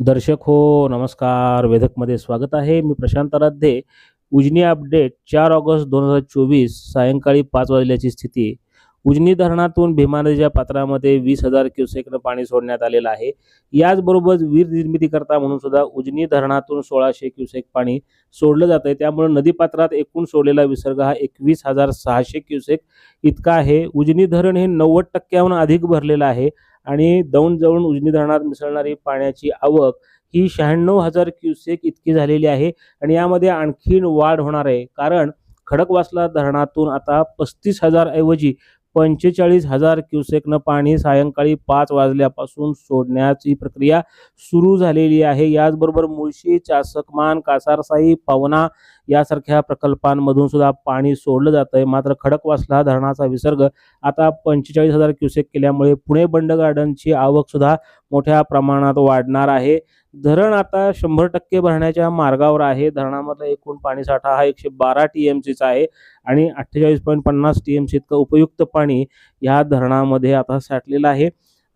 दर्शक हो नमस्कार. वेधकमध्ये स्वागत आहे. मी प्रशांत आराध्ये. उजनी अपडेट चार ऑगस्ट दोन हजार चोवीस सायंकाळी पाच वाजल्याची स्थिती. उजनी धरणातून भीमा नदीच्या पात्रामध्ये वीस हजार क्युसेकनं पाणी सोडण्यात आलेलं आहे. याचबरोबर वीर निर्मितीकरता म्हणून सुद्धा उजनी धरणातून सोळाशे क्युसेक पाणी सोडलं जातं आहे. त्यामुळे नदीपात्रात एकूण सोडलेला विसर्ग हा एकवीस हजार सहाशे क्युसेक इतका आहे. उजनी धरण हे नव्वद टक्क्याहून अधिक भरलेलं आहे. आणि दौंड जवळून उजनी धरणात मिसळणारी पाण्याची आवक ही शहाण्णव हजार क्युसेक इतकी झालेली आहे. आणि यामध्ये आणखीन वाढ होणार आहे. कारण खडकवासला धरणातून आता पस्तीस हजार ऐवजी पंचेचाळीस हजार क्युसेकनं पाणी सायंकाळी पाच वाजल्यापासून सोडण्याची प्रक्रिया सुरू झालेली आहे. याचबरोबर मुळशी चासकमान कासारसाई पवना यासारख्या प्रकल्पांमधून सुद्धा पाणी सोडलं जातं आहे मात्र खडकवासला धरणाचा विसर्ग आता पंचेचाळीस हजार क्युसेक केल्यामुळे पुणे बंड गार्डनची आवक सुद्धा मोठ्या प्रमाणात वाढणार आहे. धरण आता शंभर टक्के भरण्याच्या मार्गावर आहे. धरणामधला एकूण पाणीसाठा हा एकशे बारा टी एम सीचा आहे आणि अठ्ठेचाळीस पॉईंट पन्नास टी एम सी इतकं उपयुक्त पाणी या धरणामध्ये आता साठलेलं आहे.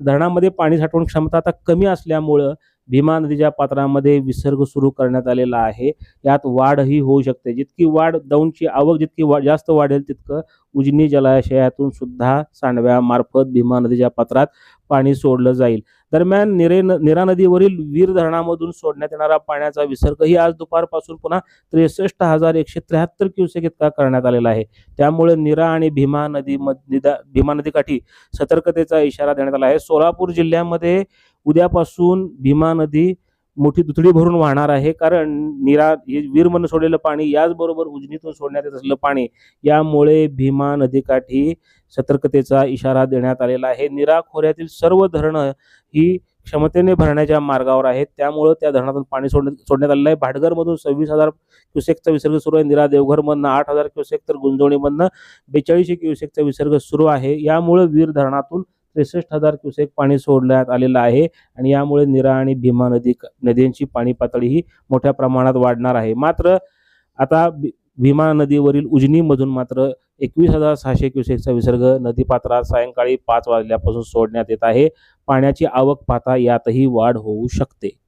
धरणामध्ये पाणी साठवण क्षमता आता कमी असल्यामुळं भीमा नदीच्या पात्रामध्ये विसर्ग सुरू करण्यात आलेला आहे. यात वाढही होऊ शकते. जितकी वाढ दौंडची आवक जितकी वा जास्त वाढेल तितकं उजनी जलाशयातून सुद्धा सांडव्यामार्फत भीमा नदीच्या पात्रात पाणी सोडलं जाईल. दरम्यान निरे निरा नदीवरील वीर धरणामधून सोडण्यात येणारा पाण्याचा विसर्गही आज दुपारपासून पुन्हा त्रेसष्ट हजार एकशे त्र्याहत्तर क्युसेक इतका करण्यात आलेला आहे. त्यामुळे निरा आणि भीमा नदी भीमा नदीकाठी सतर्कतेचा इशारा देण्यात आला आहे. सोलापूर जिल्ह्यामध्ये उद्यापासून भीमा नदी मोठी दुथडी भरून वाहणार आहे. कारण निरा हे वीरमधून सोडलेलं पाणी याचबरोबर उजनीतून सोडण्यात येत असलेलं पाणी यामुळे भीमा नदीकाठी सतर्कतेचा इशारा देण्यात आलेला आहे. निरा खोऱ्यातील सर्व धरणं ही क्षमतेने भरण्याच्या मार्गावर आहेत. त्यामुळं त्या धरणातून पाणी सोड सोडण्यात आलेलं आहे. भाटघरमधून सव्वीस हजार क्युसेकचा विसर्ग सुरू आहे. निरा देवघरमधनं आठ हजार क्युसेक तर गुंजवणीमधनं बेचाळीसशे क्युसेकचा विसर्ग सुरू आहे. यामुळे वीर धरणातून त्रेसष्ट हजार क्युसेक पाणी सोडण्यात आलेलं आहे आणि यामुळे निरा आणि भीमा नदी नद्यांची पाणी पातळी ही मोठ्या प्रमाणात वाढणार आहे. मात्र आता भी- भीमा नदीवरील उजनीमधून मात्र एकवीस हजार सहाशे क्युसेकचा विसर्ग नदीपात्रात सायंकाळी पाच वाजल्यापासून सोडण्यात येत आहे. पाण्याची आवक पाहता यातही वाढ होऊ शकते.